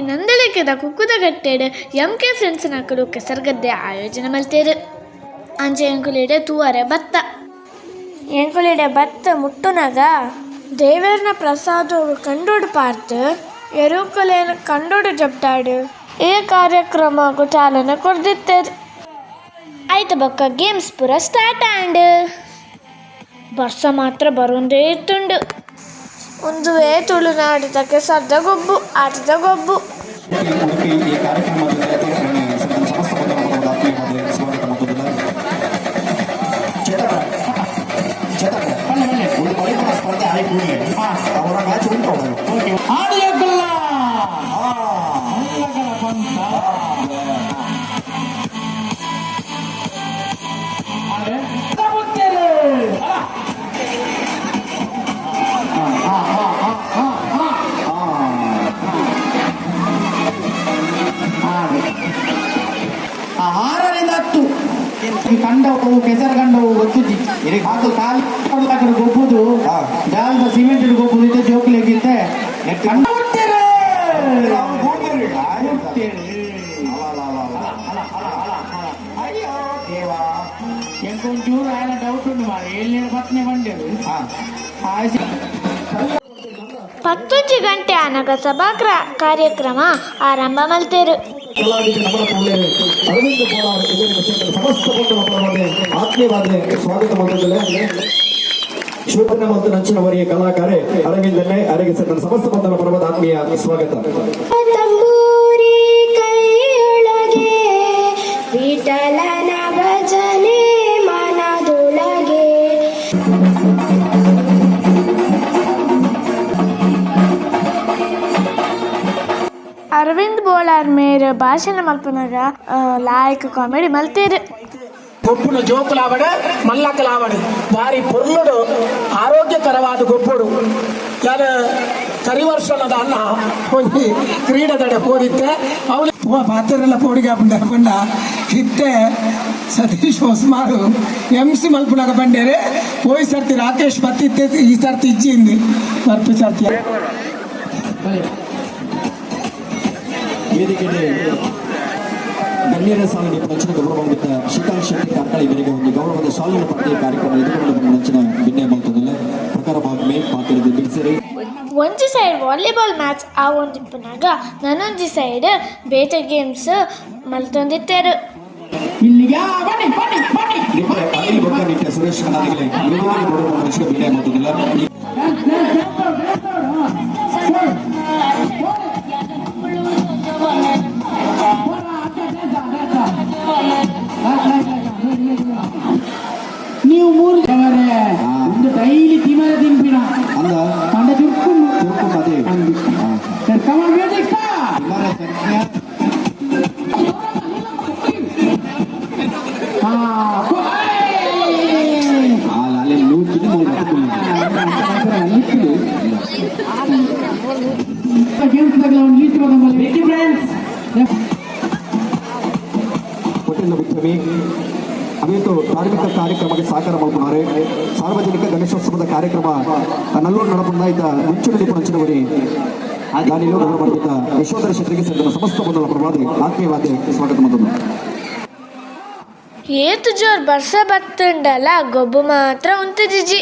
ನಂದಳಿಕೆದ ಕುಕ್ಕುದ ಕಟ್ಟೆಡ್. M K friends ನಕಲು ಕೆಸರ್ಗದ್ದೆ ಆಯೋಜನೆ ಮಲ್ತೇರು. ಅಂಚೆ ಎಂಕುಲಿಡೆ ತೂವರೆ ಭತ್ತ ಎಂಕುಲಿಡೆ ಭತ್ತ ಮುಟ್ಟುನಗ ದೇವರನ ಪ್ರಸಾದ ಕಂಡೋಡು ಪಾರ್ತ್. ಎರುಕಲೇನ ಕಂಡೋಡು ಜಪ್ತಾಡು. ಈ ಕಾರ್ಯಕ್ರಮಕ್ಕೂ ಚಾಲನೆ ಕೊಡ್ದಿತ್ತೇರು. ಆಯ್ತು ಬೊಕ್ಕ ಗೇಮ್ಸ್ ಪೂರ ಸ್ಟಾರ್ಟ್ ಆಂಡ್. ವರ್ಷ ಮಾತ್ರ ಬರೋಂದೇ ಇತ್ತುಂಡು. ಒಂದುವೇ ತುಳುನಾಡಿದ ಕೆಸರ್ದ ಗೊಬ್ಬು ಆಟದ ಗೊಬ್ಬು ಉಡುಪಿ ಕಂಡವು ಕೆಸರು ಕಂಡವು ಗೊತ್ತಿದ್ದಿ ಅದು ಕಾಲ್ ಕಡೆ ಗೊಬ್ಬುದು. ಜಾಲದ ಸಿಮೆಂಟ್ ಗೊಬ್ಬುದು ಇದ್ದ ಜೋಕ್ಲಿಕ್ಕಿದ್ದೆ ಕಂಡ ಎಂಕೊಂಚೂರು ಆಯ್ನ ಡೌಟ್ ಉಂಟು ಮಾಡಿ ಎಲ್ಲಿ ಪತ್ನಿ ಬಂದೇವು ಪತ್ತೊಂಜಿ ಗಂಟೆ ಆ ಸಭಾ ಕ್ರ- ಕಾರ್ಯಕ್ರಮ ಆರಂಭ ಮಲ್ತೇರು ಕಲಾವಿದ ನಮ್ಮ ಪೂಲೆ ಅರವಿಂದ ಸಮಸ್ತ ಆತ್ಮೀಯವಾದ ಸ್ವಾಗತ ಮಾಡುತ್ತಿದ್ದಾರೆ ಶಿವಪನ್ನ ಮತ್ತು ನಂಚಿನವರಿಗೆ ಕಲಾಕಾರೆ ಅರವಿಂದನೇ ಸಮಸ್ತ ಬಂಧುಗಳ ಪರವಾದ ಆತ್ಮೀಯ ಸ್ವಾಗತ. ವಿಠಲನ ಭಜನೆ ಅರವಿಂದ್ ಬೋಳಾರ್ ಮೇರ್ ಭಾಷಣ ಮಲ್ಪನಾಗ ಲಾಯಕ್ ಕಾಮಿಡಿ ಮಲ್ತೇರು. ಗೊಬ್ಬುನ ಜೋಕುಲಾವಡ ಮಲ್ಲಕ್ಕಲಾವಡ ಬಾರಿ ಪೊರ್ಲುಡು, ಆರೋಗ್ಯಕರವಾದ ಗೊಬ್ಬುಡು. ಯಾರ ಕರಿವರ್ಷಣದ ಅನ್ನ ಹೋಗಿ ಕ್ರೀಡದಡೆ ಹೋದಿತ್ತೆ ಅವಳು ಪಾತ್ರೆಲ್ಲ ಪೋಡಿಗೆ ಹಾಕೊಂಡ ಇತ್ತೆ ಸತೀಶ್ ಹೊಸ್ಮಾರು, ಎಂ ಸಿ ಮಲ್ಪನಾಗ ಬಂಡೇರೆ. ಹೋಯ್ ಸರ್ತಿ ರಾಕೇಶ್ ಬತ್ತಿತ್ತೆ, ಈ ಸರ್ತಿ ಇಚ್ಚಿಂది ಬರ್ಪಿ ಸರ್ತಿ. ವೇದಿಕೆಗೆ ಗಣ್ಯರ ಸಾಲಿಗೆ ಗೌರವಾನ್ವಿತ ಶೆಟ್ಟಿ ಕಾರ್ಕಳ ಇವರಿಗೆ ಒಂದು ಗೌರವದ ಪಡೆದ ಕಾರ್ಯಕ್ರಮ ಎದುರುಗೊಂಡು ನೆಚ್ಚಿನ ಭಿನ್ನ ಬಂತದಲ್ಲ ಪ್ರಕಾರ ಭಾಗಮೇ ಪಾತ್ರದ ಬಿಡಿಸಿರಿ ಒಂಜಿ ಸೈಡ್ ವಾಲಿಬಾಲ್ ಮ್ಯಾಚ್ ಆ ಒಂದು ಇಪ್ಪನಾಗ ನನ್ನೊಂಜಿ ಸೈಡ್ ಬೇತೆ ಗೇಮ್ಸ್ ಮಲ್ತೊಂದಿತ್ತೇರು ಆ, ಹೋಟೆಲ್ ಉದ್ಯಮಿ ಅವೇತು ಧಾರ್ಮಿಕ ಕಾರ್ಯಕ್ರಮಕ್ಕೆ ಸಹಕಾರ ಮಾಡ್ಕೊಂಡಾರೆ ಸಾರ್ವಜನಿಕ ಗಣೇಶೋತ್ಸವದ ಕಾರ್ಯಕ್ರಮ ನಲ್ಲೂರು ನಡಪಂದಾಯ್ತ ಮುಂಚೂಣಿ ಪಂಚನವರಿ ದಾನಿಲು ಯಶೋಧರ ಶೆಟ್ಟಿಗೆ ಸೇರಿದ ಸಮಸ್ತ ಬಂಧುಗಳ ಪರವಾಗಿ ಆತ್ಮೀಯವಾಗಿ ಸ್ವಾಗತ ಮತ್ತೊಂದು ಏತು ಜೋರ್ ಬರ್ಸ ಬತ್ತಂಡಲ್ಲ, ಗೊಬ್ಬು ಮಾತ್ರ ಉಂಟು ಜಿಜಿ.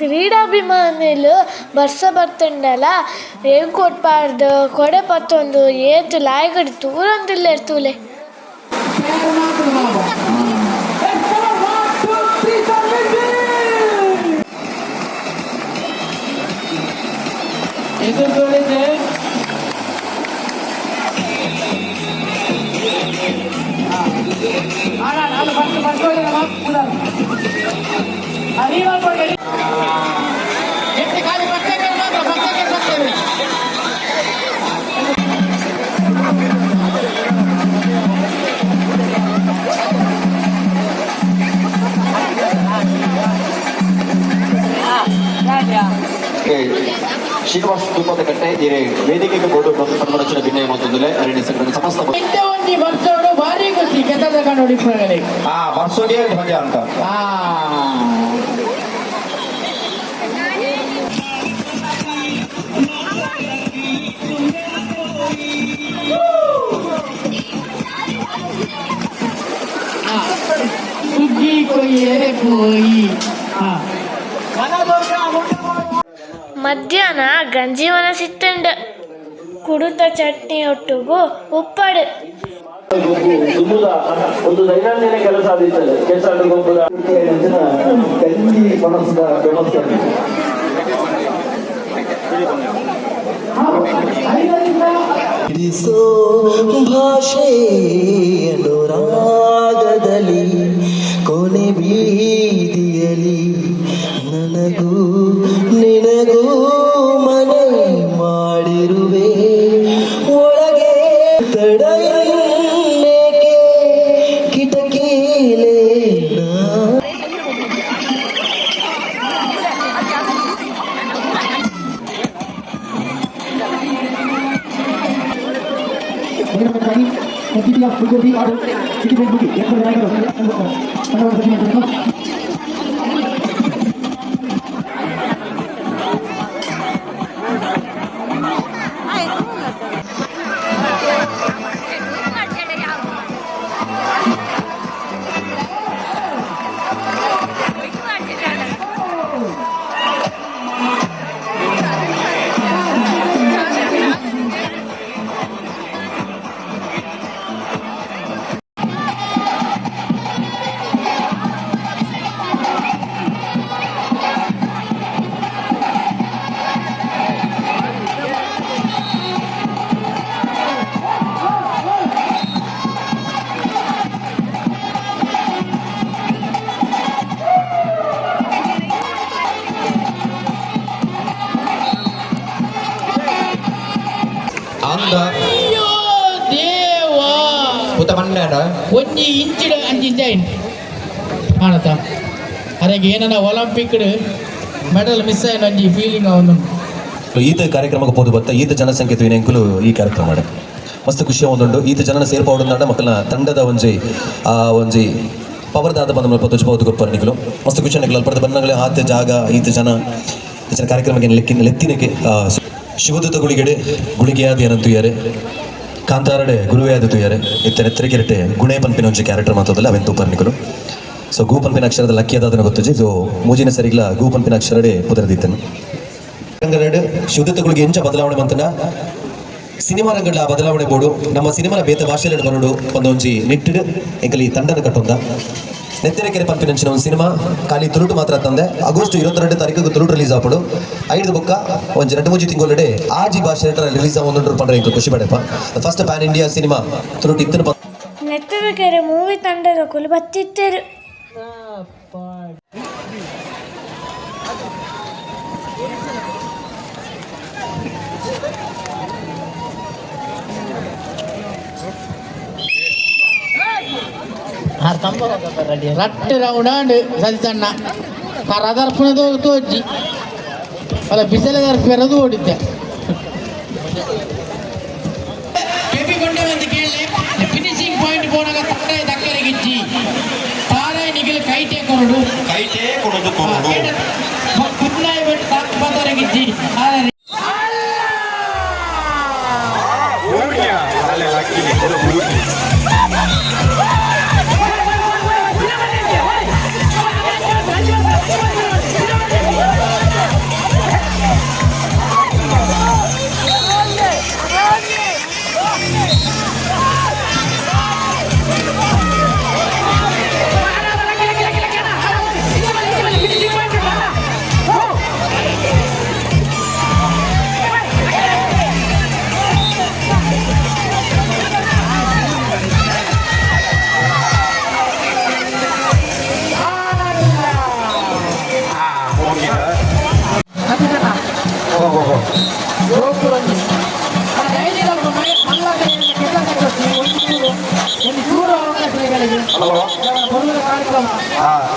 ಕ್ರೀಡಾಭಿಮಾನಿಲು ಬರ್ಸ ಬರ್ತುಂಡಲ ಏನ್ ಕೊಟ್ಬಾರ್ದು ಕೊಡೆ ಪತ್ತೊಂದು ಏತು ಲಾಯ್ಗಡಿ ತೂರೊಂದಿಲ್ಲ ಇರ್ತೂಲೆ ಎದುರುಗಡೆ ಶ್ರೀನಿವಾಸ ತೂಪದ ಕಟ್ಟೆ ಇರೆ ವೇದಿಕೆಗೆ ಬೋರ್ಡು ಪರಮರಚನ ಭಿನ್ನ ಮತ್ತೊಂದಲೇ ಅರಣ್ಯ ಸಂಘಟನೆ ಸಮಸ್ತ ಒಂದು ವರ್ಷಗಳು ಭಾರಿ ಖುಷಿ ಕಂಡು ಹೊಡಿಪಾಗಲಿ ಹಾ ಬರ್ಸೋದೇ ಧ್ವಜ ಅಂತ. ಆ ಮಧ್ಯಾಹ್ನ ಗಂಜಿವನ ಸಿತ್ತಂಡು ಕುಡುತ ಚಟ್ನಿ ಒಟ್ಟಿಗೂ ಉಪ್ಪಡು. ಒಂದು ದೈನಂದಿನ ಕೆಲಸ ಕೆಲಸ ಗೊಬ್ಬರ ಗಂಜಿ ಮನಸ್ಸಿನ ವ್ಯವಸ್ಥೆ ಬಿಡಿಸೋ ಭಾಷೆ ಅನುರಾಗದಲ್ಲಿ ಕೊನೆ ಬೀದಿಯಲಿ ನಿನಗೂ சிட்டியா புதுடி ஆடு சிட்டி போய் புடி எப்போ வேணும் ಅಂದ ಅಯ್ಯೋ ದೇವಾ ಪುತ ಮಣ್ಣಾಡ ಒಂಜಿ ಇಂಚಿಡ ಅಂಚಿಂದ ಕಾಣತ ಅರೆಗೆ ಏನನ ಒಲಿಂಪಿಕ್ ಮೆಡಲ್ ಮಿಸ್ ಆಯ್ನ ಒಂಜಿ ಫೀಲಿಂಗ್ ಅವನು ಈತ ಕಾರ್ಯಕ್ರಮಕ್ಕೆ ಪೋದು ಬತ್ತ ಈತ ಜನಸಂಖ್ಯೆ ತುಯಿನೆಂಕುಲು ಈ ಕಾರ್ಯಕ್ರಮ ಮಾಡ. ಮಸ್ತ್ ಖುಷಿ ಒಂದುಂಡು ಈತ ಜನನ ಸೇರ್ಪಡುಂಡ ಮಕ್ಕಳ ತಂಡದ ಒಂಜಿ ಆ ಒಂಜಿ ಪವರ್ ದಾದ ಬಂದ ಮಲ್ಪ ಗೊಪ್ಪರ್ ಗೊಪ್ಪರ್ನಿಗಳು ಮಸ್ತ್ ಖುಷಿ ನಿಕಲು ಅಲ್ಪದ ಬಣ್ಣಗಳೇ ಆತ ಜಾಗ ಈತ ಜನ ಈತ ಜನ ಕಾರ್ಯಕ್ರಮಕ್ಕೆ ಲೆಕ್ಕಿನ ಲೆತ್ತಿನಕ್ಕೆ ಶಿವದೂತ ಗುಳಿಗೆಡೆ ಗುಳಿಗೆಯಾದ ಏನಂತ ಯಾರೆ? ಕಾಂತಾರಡೆ ಆದ ತುಯಾರೆ ಇತ್ತೆ ನೆತ್ತರಿಕೆರಟೆ ಗುಣೇ ಪಂಪಿನ ಒಂಜಿ ಕ್ಯಾರೆಕ್ಟರ್ ಮಾತಾದಲ್ಲ ಅವೆಂತ ತೂಪರ್ನಿಕರು ಸೊ ಗೂ ಪಂಪಿನ ಅಕ್ಷರದ ಲಕ್ಕಿಯಾದ ಗೊತ್ತುಜಿ? ಸೊ ಮೂಜಿನ ಸರಿಗಿಲ್ಲ ಗೂ ಪಂಪಿನ ಅಕ್ಷರಡೆ ಪುದರದಿತ್ತನು. ರಂಗರಡು ಗುಳಿಗೆ ಎಂಚ ಬದಲಾವಣೆ ಮಂತನ ಸಿನಿಮಾ ರಂಗಗಳ ಬದಲಾವಣೆ ಬೋಡು. ನಮ್ಮ ಸಿನಿಮಾನ ಬೇತ ಭಾಷೆಯಲ್ಲಿ ಬರೋಡು ಒಂದೊಂಜಿ ನಿಟ್ಟಿಡು, ಎಂಕಲಿ ತಂಡದ ಕಟ್ಟೊಂದ. ನೆತ್ತರೆಕೆರೆ ಪಂಪಿನಂಚಿನ ಒಂದು ಸಿನಿಮಾ ಖಾಲಿ ತುರುಟು ಮಾತ್ರ ತಂದೆ. ಆಗಸ್ಟ್ ಇರುವತ್ತೆರಡು ತಾರೀಕು ತುರುಟು ರಿಲೀಸ್ ಆಪಡು ಐದು ಬುಕ್ಕ ಒಂದು ಎರಡು ಮೂಜಿ ತಿಂಗಳಡೆ ಆಜಿ ಭಾಷೆ ರಿಲೀಸ್ ಒಂದು ಪಂಡ್ರೆ ಇಂಕ ಖುಷಿ ಪಡೆಪ ಫಸ್ಟ್ ಪ್ಯಾನ್ ಇಂಡಿಯಾ ಸಿನಿಮಾ ತುರುಟು ಇತ್ತನ ನೆತ್ತದ ಕೆರೆ ಮೂವಿ ತಂಡದ ಕುಲು ಬತ್ತಿತ್ತೇರು ರಟ್ಟು ರೌಂಡ್ ಸದಿತಣ್ಣ ಆ ರದರ್ಪಣದ ತೋಜಿ ಅಲ್ಲ ಬಿಸಿಲದ ಪೆರದು ಓಡಿದ್ದೆ ಕೆಪಿಕೊಂಡೆ ಒಂದು ಕೇಳಿ ಫಿನಿಶಿಂಗ್ ಪಾಯಿಂಟ್ ಗೋಪುರದಲ್ಲಿ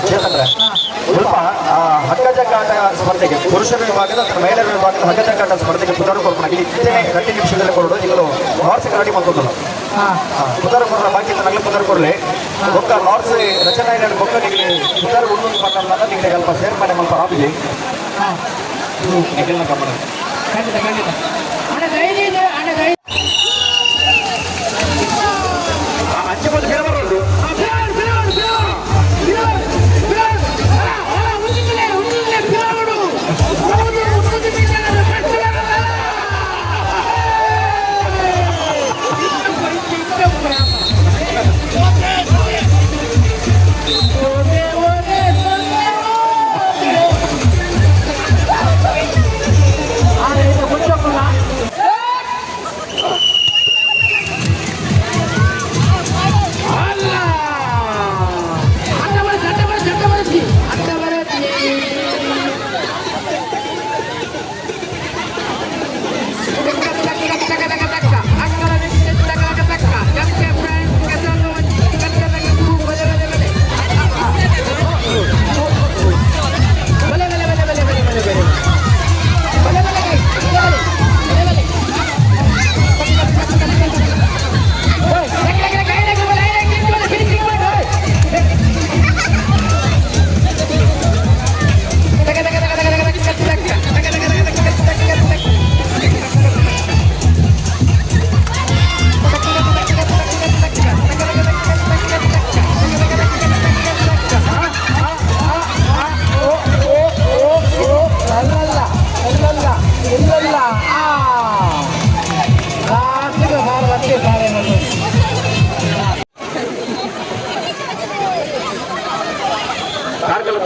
ಚೇತಂದ್ರೆ ಸ್ವಲ್ಪ ಹಗ್ಗಜಗ್ಗಾಟ ಸ್ಪರ್ಧೆಗೆ ಪುರುಷರ ವಿಭಾಗದ ಮತ್ತು ಮಹಿಳೆಯರ ವಿಭಾಗದ ಹಕ್ಕಜಕಾಟ ಸ್ಪರ್ಧೆಗೆ ಪುನರ್ಕೊರ್ಪಣ ಇಲ್ಲಿ ಇತ್ತೇನೆ ನಿಮಿಷದಲ್ಲಿ ಕೊಡೋದು ಇಲ್ಲೂ ಹಾರ್ಸ್ ಕನ್ನಡಿ ಮಾಡ್ಕೊಂಡು ಪುನರ್ಕೊರ ಬಾಕಿ ನನಗೆ ಪುನರ್ಕೊರಲಿ ಒಕ್ಕ ಹಾರ್ಸ್ ರಚನೆ ಮೊಕ್ಕ ನಿಮಗೆ ಪುನರ್ ಉಂಟು ಪಟ್ಟಣ ನಿಮಗೆ ಸ್ವಲ್ಪ ಸೇರ್ಪಡೆ ಮಲ್ಪ ಆಪಿಗೆ ನಿಗಲ್ನ ಗಮನ 投げた投げた。あれ大事だ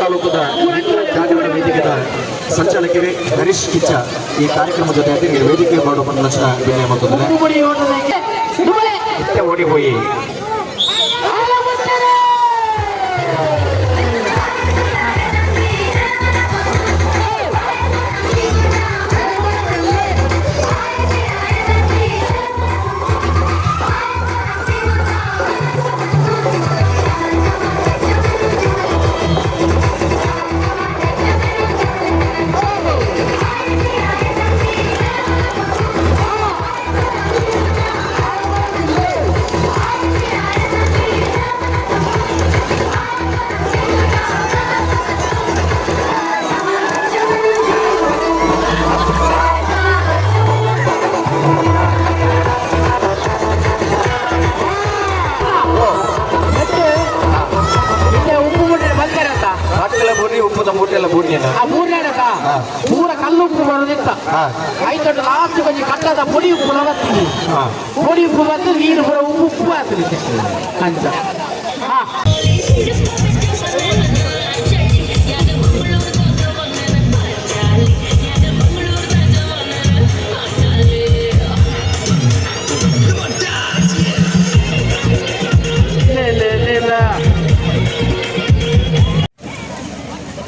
ತಾಲೂಕದ ಜಾಗರಣ ವೇದಿಕೆದ ಸಂಚಾಲಕರೇ ಹರೀಶ್ ಕಿಚ್ಚ ಈ ಕಾರ್ಯಕ್ರಮದ ಜೊತೆ ವೇದಿಕೆ ಮಾಡುವ ಲಕ್ಷಣ ಓಡಿ ಹೋಗಿ. मोठी उपलब्ध केली मोठी उपलब्ध वीर बरोबर खूप वाचली त्यांचा हा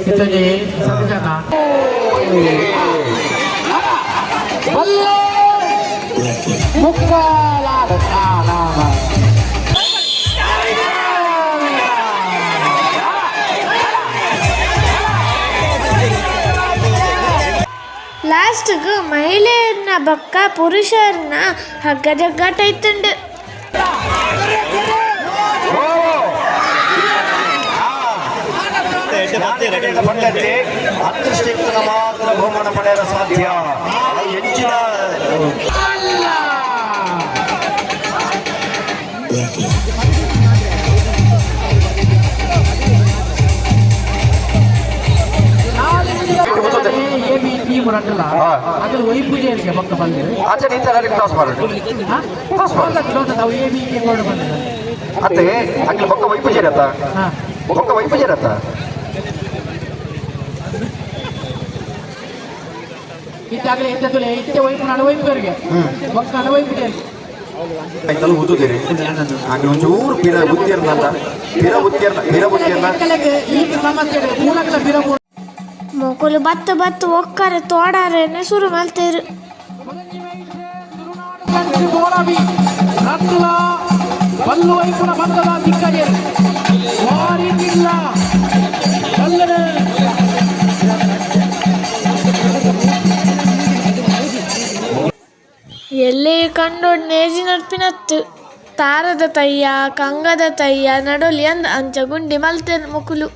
kita ni. Satu kata. ಲಾಸ್ಟ್ಗೆ ಮಹಿಳೆಯರನ್ನ ಬಕ್ಕ ಪುರುಷರನ್ನ ಹಗ್ಗ ಜಗ್ಗಾಟ ಇತ್ತುಂಡು ಬಂದಂತೆ ಅದೃಷ್ಟಕ್ಕೆ ಮಾತ್ರ ಸಾಧ್ಯ ಅಕ್ಕಿ ಬರೋದಿಲ್ಲ ಅದ್ರ ವೈ ಪೂಜೆಯವರಿಗೆ ಭಕ್ತ ಬಂದಿದೆ ಇತ್ತೆ ಬುದ್ಧಿ ಬುದ್ಧಿ ಬುದ್ಧಿ ಮೊಕುಲು ಬತ್ತ ಬತ್ತ ಒಕ್ಕರೆ ತೋಡಾರೆನೆ ಶುರು ಮಲ್ತೇರು. ಬಲ್ಲು ವೈಪುನ ಬಂದದ ದಿಕ್ಕಜೇರು ವಾರಿ ಇಲ್ಲ ಕಂಡೋಡ್ ನೇಜಿ ನಡ್ಪಿನತ್ತು ತಾರದ ತಯ್ಯ, ಕಂಗದ ತಯ್ಯ, ನಡೋಲಿ ಅಂದ ಅಂಚ ಗುಂಡಿ ಮಲ್ತೇರು ಮುಕುಲು.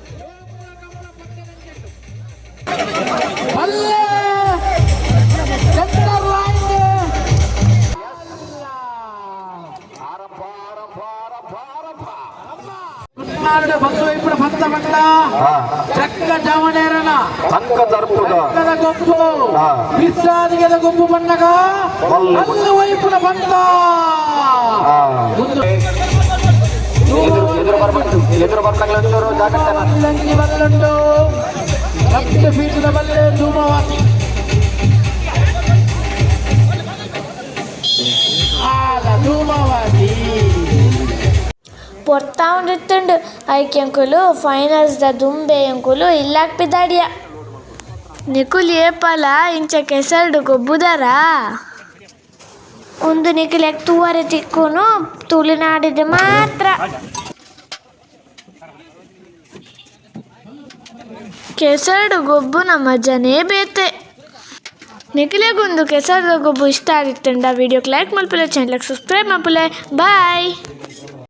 కుమారుడు బంధువు ఇప్పుడు భక్త మంట చక్క జమనేరన చక్క జరుపుగా. గుంపు విశ్రాంతి గద గుంపు పండగ! అల్లు వైపున పంట ఎదురు ఎదురు జాగ్రత్త ಬರ್ತಾಗ್ಲಂತವ್ರು ಜಾಗ್ರತೆ ಬಲ್ಲಂಗಿ ಬಲ್ಲುಂಡು ಲೆಫ್ಟ್ ಫೀಟ್ನ ಬಲ್ಲೆ ಧೂಮವಾತಿ ಆಲ ಧೂಮವಾತಿ ಪೊರ್ತಾ ಉಂಡಿತ್ತುಂಡು ಐಕ್ಯಂಕುಲು ಫೈನಲ್ಸ್ ದ ದುಂಬೆ ಎಂಕುಲು ಇಲ್ಲಾಕ್ ಪಿದಾಡಿಯ ನಿಕುಲ್ ಏಪಲ ಇಂಚ ಕೆಸಲ್ಡು ಗೊಬ್ಬುದರ ಒಂದು ನಿಖಿಲೆಗ್ ತೂವರೆ ತಿಕ್ಕುನು ತುಳುನಾಡಿದ ಮಾತ್ರ ಕೆಸರಡು ನಮ್ಮ ಜನೇ ಬೇತೆ. ನಿಖಿಲೆಗೊಂದು ಕೆಸರದ ಗೊಬ್ಬು ಇಷ್ಟ ಆಗಿತ್ತಂಡ ವಿಡಿಯೋಕ್ಕೆ ಲೈಕ್ ಮಾಡ್ಪಿಲ್ಲ ಚಾನಲ್ಗೆ ಸಬ್ಸ್ಕ್ರೈಬ್ ಮಾಡ್ಪಿಲ್ಲ ಬಾಯ್